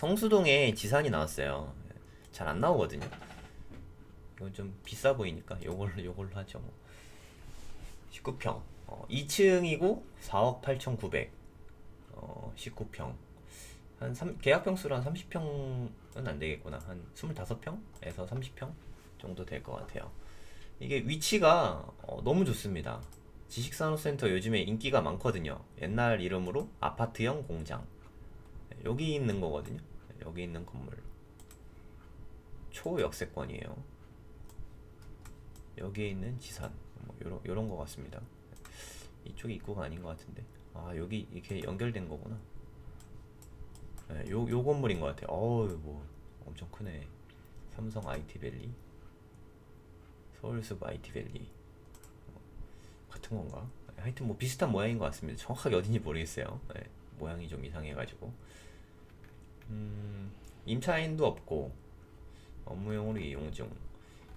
성수동에 지산이 나왔어요. 잘 안 나오거든요. 이건 좀 비싸 보이니까 요걸로 요걸로 하죠. 뭐. 19평. 어, 2층이고 4억 8,900. 어, 19평. 한 3, 계약 평수로 한 30평은 안 되겠구나. 한 25평에서 30평 정도 될 것 같아요. 이게 위치가 어, 너무 좋습니다. 지식산업센터 요즘에 인기가 많거든요. 옛날 이름으로 아파트형 공장. 네, 여기 있는 거거든요. 네, 여기 있는 건물. 초역세권이에요. 여기에 있는 지산. 뭐 요런 요런 거 같습니다. 이쪽이 입구가 아닌 것 같은데. 아 여기 이렇게 연결된 거구나. 네, 요, 요 건물인 것 같아요. 어우, 뭐, 엄청 크네. 삼성 IT밸리. 서울숲 IT밸리. 어, 같은 건가? 네, 하여튼 뭐 비슷한 모양인 것 같습니다. 정확하게 어딘지 모르겠어요. 네, 모양이 좀 이상해가지고. 음, 임차인도 없고, 업무용으로 이용 중.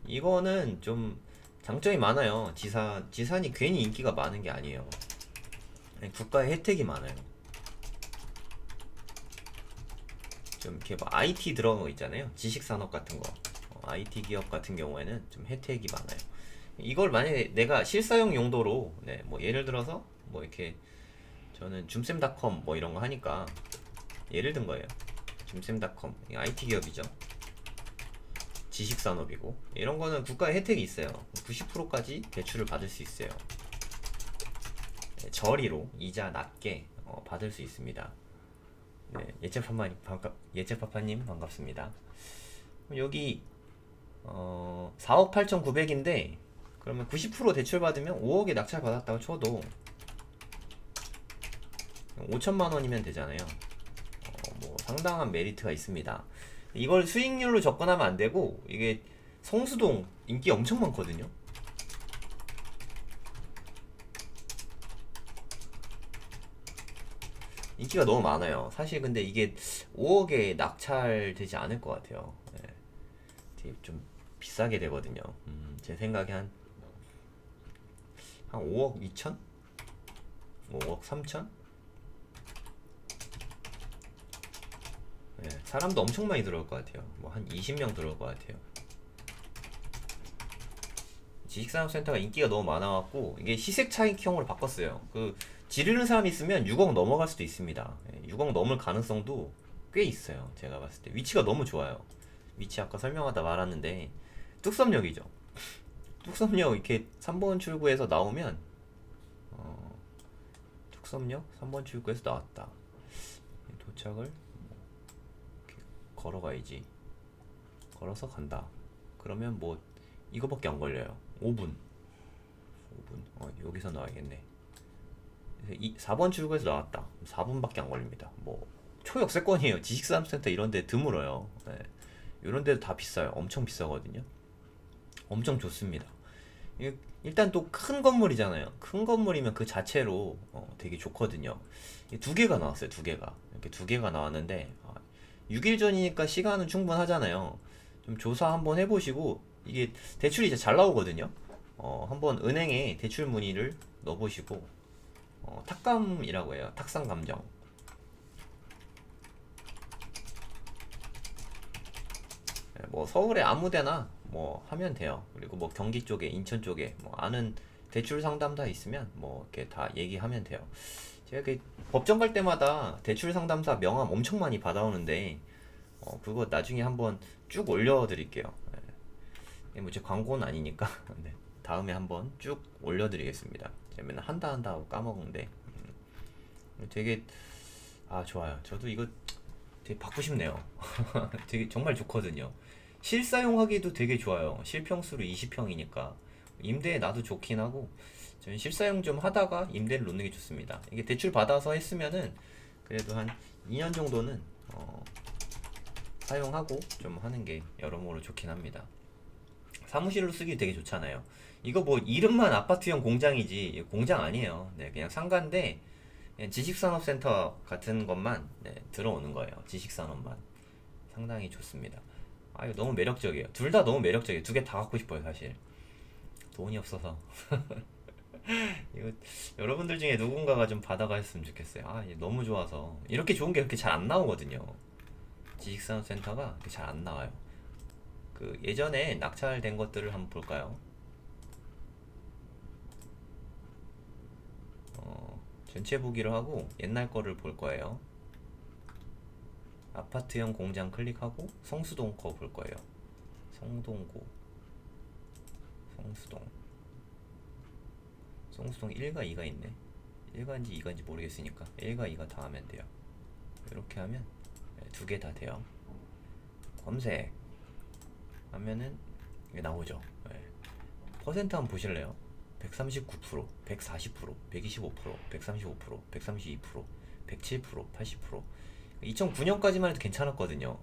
이거는 좀 장점이 많아요. 지산, 지산이 괜히 인기가 많은 게 아니에요. 네, 국가의 혜택이 많아요. 좀 이렇게 뭐 IT 들어간 거 있잖아요. 지식 산업 같은 거. 어, IT 기업 같은 경우에는 좀 혜택이 많아요. 이걸 만약에 내가 실사용 용도로 네, 뭐 예를 들어서 뭐 이렇게 저는 줌쌤닷컴 뭐 이런 거 하니까 예를 든 거예요. 줌쌤닷컴 IT 기업이죠. 지식 산업이고 이런 거는 국가의 혜택이 있어요. 90%까지 대출을 받을 수 있어요. 네, 저리로 이자 낮게 어, 받을 수 있습니다. 네, 예체파파님 반갑 예체파파님 반갑습니다. 여기 어 4억 8,900인데 그러면 90% 대출 받으면 5억에 낙찰 받았다고 쳐도 5천만 원이면 되잖아요. 어, 뭐 상당한 메리트가 있습니다. 이걸 수익률로 접근하면 안 되고 이게 성수동 인기 엄청 많거든요. 인기가 너무 많아요. 사실 근데 이게 5억에 낙찰되지 않을 것 같아요. 네. 좀 비싸게 되거든요. 음, 제 생각에 한, 한 5억 2천? 5억 3천? 네, 사람도 엄청 많이 들어올 것 같아요. 뭐 한 20명 들어올 것 같아요. 지식산업센터가 인기가 너무 많아갖고 이게 시색 차익형으로 바꿨어요. 그 지르는 사람이 있으면 6억 넘어갈 수도 있습니다. 예, 6억 넘을 가능성도 꽤 있어요. 제가 봤을 때 위치가 너무 좋아요. 위치 아까 설명하다 말았는데 뚝섬역이죠. 뚝섬역 이렇게 3번 출구에서 나오면 어, 뚝섬역 3번 출구에서 나왔다. 도착을 걸어가야지. 걸어서 간다. 그러면 뭐 이거밖에 안 걸려요. 5분. 5분. 어, 여기서 나와야겠네. 이 4번 출구에서 나왔다. 4분밖에 안 걸립니다. 뭐 초역세권이에요. 지식산업센터 이런 데 드물어요. 네. 이런 데도 다 비싸요. 엄청 비싸거든요. 엄청 좋습니다. 이- 일단 또 큰 건물이잖아요. 큰 건물이면 그 자체로 어, 되게 좋거든요. 이두 개가 나왔어요. 두 개가. 이렇게 두 개가 나왔는데 아, 6일 전이니까 시간은 충분하잖아요. 좀 조사 한번 해보시고 이게 대출이 이제 잘 나오거든요. 어, 한번 은행에 대출 문의를 넣어보시고 어, 탁감이라고 해요. 탁상 감정. 네, 뭐 서울에 아무데나 뭐 하면 돼요. 그리고 뭐 경기 쪽에 인천 쪽에 뭐 아는 대출 상담 다 있으면 뭐 이렇게 다 얘기하면 돼요. 제가 그 법정 갈 때마다 대출 상담사 명함 엄청 많이 받아오는데 어, 그거 나중에 한번 쭉 올려드릴게요. 네. 이게 뭐제 광고는 아니니까 네. 다음에 한번 쭉 올려드리겠습니다. 제가 맨날 한다 한다 하고 까먹는데 음, 되게 아 좋아요. 저도 이거 되게 받고 싶네요. 되게 정말 좋거든요. 실사용하기도 되게 좋아요. 실평수로 20평이니까 임대에 놔도 좋긴 하고 저는 실사용 좀 하다가 임대를 놓는 게 좋습니다. 이게 대출 받아서 했으면은 그래도 한 2년 정도는 어, 사용하고 좀 하는 게 여러모로 좋긴 합니다. 사무실로 쓰기 되게 좋잖아요. 이거 뭐 이름만 아파트형 공장이지 공장 아니에요. 네, 그냥 상가인데 그냥 지식산업센터 같은 것만 네, 들어오는 거예요. 지식산업만 상당히 좋습니다. 아 이거 너무 매력적이에요. 둘 다 너무 매력적이에요. 두 개 다 갖고 싶어요, 사실. 돈이 없어서. 이거 여러분들 중에 누군가가 좀 받아가셨으면 좋겠어요. 아, 너무 좋아서 이렇게 좋은 게 그렇게 잘 안 나오거든요. 지식산업센터가 잘 안 나와요. 그 예전에 낙찰된 것들을 한번 볼까요? 어, 전체 보기를 하고 옛날 거를 볼 거예요. 아파트형 공장 클릭하고 성수동 거 볼 거예요. 성동고 성수동 성수동 1과 2가 있네. 1가인지 2가인지 모르겠으니까 1과 2가 다 하면 돼요. 이렇게 하면 두 개 다 돼요. 검색 하면은 이게 나오죠. 예. 퍼센트 한번 보실래요? 139%, 140%, 125%, 135%, 132%, 107%, 80% 2009년까지만 해도 괜찮았거든요.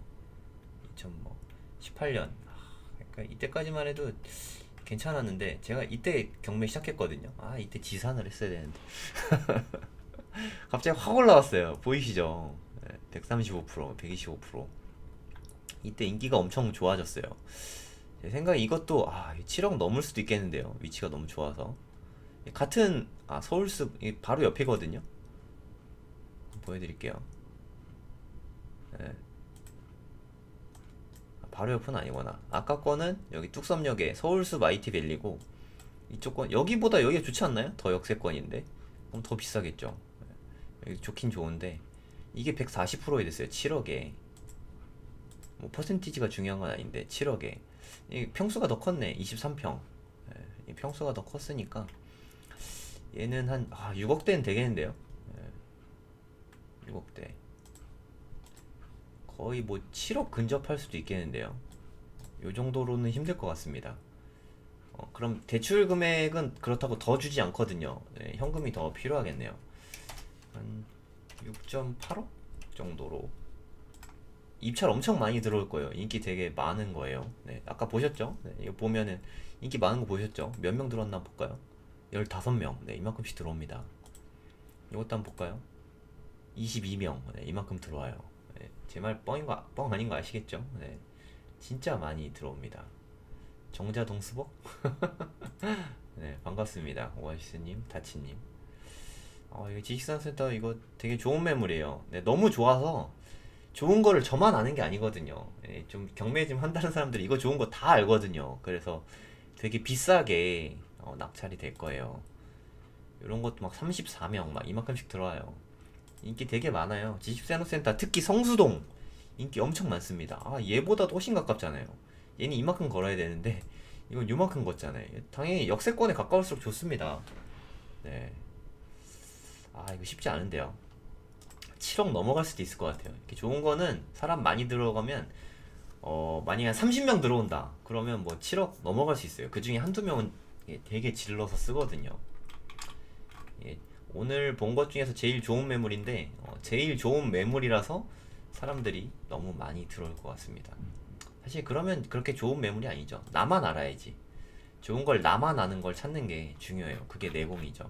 2018년. 그러니까 이때까지만 해도 괜찮았는데 제가 이때 경매 시작했거든요. 아 이때 지산을 했어야 되는데 갑자기 확 올라왔어요. 보이시죠? 네, 135%, 125% 이때 인기가 엄청 좋아졌어요. 제 생각에 이것도 아 7억 넘을 수도 있겠는데요. 위치가 너무 좋아서 같은 아 서울숲 이 바로 옆이거든요. 보여드릴게요. 네. 바로 옆은 아니구나. 아까 거는 여기 뚝섬역에 서울숲 IT 밸리고 이쪽 건 여기보다 여기가 좋지 않나요? 더 역세권인데 그럼 더 비싸겠죠. 여기 좋긴 좋은데 이게 140%에 됐어요. 7억에 뭐 퍼센티지가 중요한 건 아닌데 7억에 이 평수가 더 컸네. 23평. 이 평수가 더 컸으니까 얘는 한 아, 6억대는 되겠는데요. 예. 6억대. 거의 뭐 7억 근접할 수도 있겠는데요. 요 정도로는 힘들 것 같습니다. 어, 그럼 대출 금액은 그렇다고 더 주지 않거든요. 네, 현금이 더 필요하겠네요. 한 6.8억 정도로 입찰 엄청 많이 들어올 거예요. 인기 되게 많은 거예요. 네, 아까 보셨죠? 네, 이거 보면은 인기 많은 거 보셨죠? 몇 명 들어왔나 볼까요? 15명. 네, 이만큼씩 들어옵니다. 이것도 한번 볼까요? 22명. 네, 이만큼 들어와요. 네, 제말 뻥인 거, 뻥 아닌 거 아시겠죠? 네, 진짜 많이 들어옵니다. 정자동 수복? 네, 반갑습니다. 오아시스님, 다치님. 어, 이거 지식산 센터 이거 되게 좋은 매물이에요. 네, 너무 좋아서 좋은 거를 저만 아는 게 아니거든요. 네, 좀 경매 좀 한다는 사람들이 이거 좋은 거 다 알거든요. 그래서 되게 비싸게 어, 낙찰이 될 거예요. 이런 것도 막 34명 막 이만큼씩 들어와요. 인기 되게 많아요. 지식산업센터 특히 성수동 인기 엄청 많습니다. 아 얘보다도 훨씬 가깝잖아요. 얘는 이만큼 걸어야 되는데 이건 요만큼 걷잖아요. 당연히 역세권에 가까울수록 좋습니다. 네. 아 이거 쉽지 않은데요. 7억 넘어갈 수도 있을 것 같아요. 이렇게 좋은 거는 사람 많이 들어가면 어 만약에 한 30명 들어온다. 그러면 뭐 7억 넘어갈 수 있어요. 그 중에 한두 명은 예, 되게 질러서 쓰거든요. 예, 오늘 본 것 중에서 제일 좋은 매물인데 어, 제일 좋은 매물이라서 사람들이 너무 많이 들어올 것 같습니다. 사실 그러면 그렇게 좋은 매물이 아니죠. 나만 알아야지. 좋은 걸 나만 아는 걸 찾는 게 중요해요. 그게 내 공이죠.